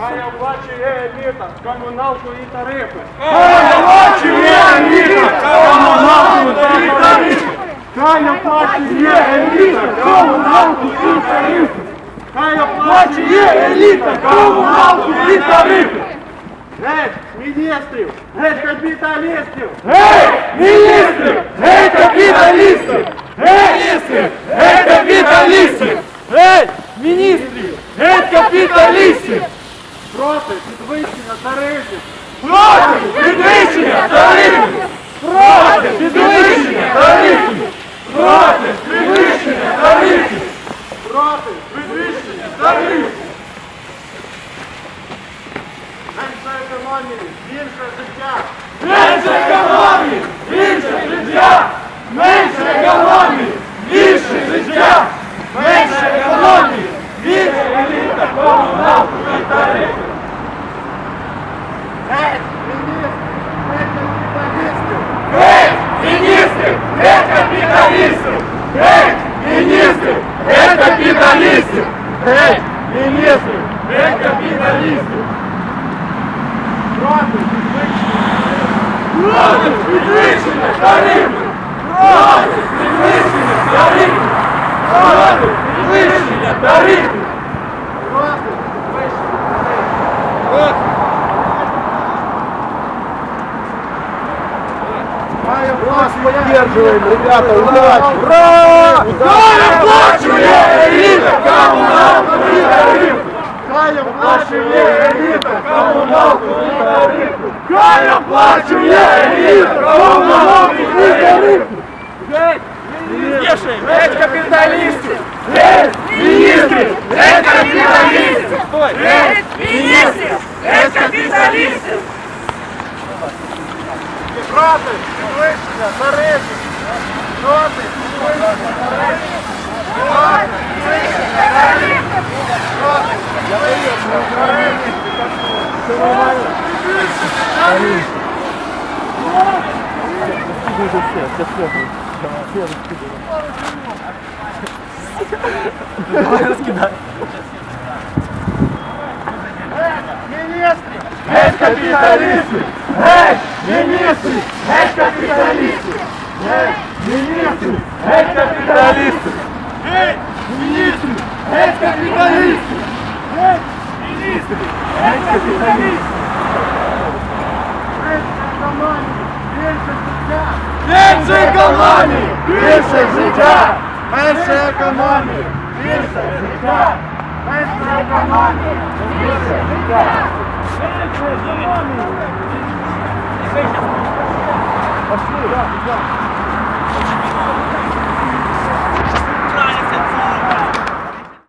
Хай оплачує еліта, комуналку і тарифи. Хай оплачує еліта, комуналку і тарифи. Хай оплачує еліта, комуналку і тарифи. Хай оплачує еліта, комуналку і тарифи. Геть, міністрів, геть капіталістів. Гей, міністри! Гей, капіталісти! Гей, міністри! Проти підвищення тарифів. Проти підвищення тарифів! Проти підвищення тарифів! Проти підвищення тарифів! Проти підвищення тарифів. Менше економії, більше життя. Менше економії! Більше життя! Менше економії! капіталістів! Геть, міністрів! Геть капіталістів! Проти підвищення Проти підвищення тарифів! Проти підвищення Має власть поддерживаем, ребята, удачи! Ура! Хай оплачує еліта комуналку і тарифи! Хай оплачує еліта комуналку і тарифи! Хай оплачує еліта комуналку і тарифи! Геть капіталістів! Геть міністрів! Геть капіталістів! Геть міністрів! Геть капіталістів! проти підвищення тарифів. Проти підвищення тарифів. Проти підвищення тарифів. Проти підвищення тарифів. Проти підвищення тарифів. Міністрів! Геть капіталістів! Геть міністрів! Геть капіталістів! Геть міністрів! Геть капіталістів! Геть міністрів! Геть капіталістів! Геть міністрів! Геть капіталістів! Менше економії! Більше життя! Більше економії! Більше життя! Менше економії! Більше життя! Менше економії! Thank you.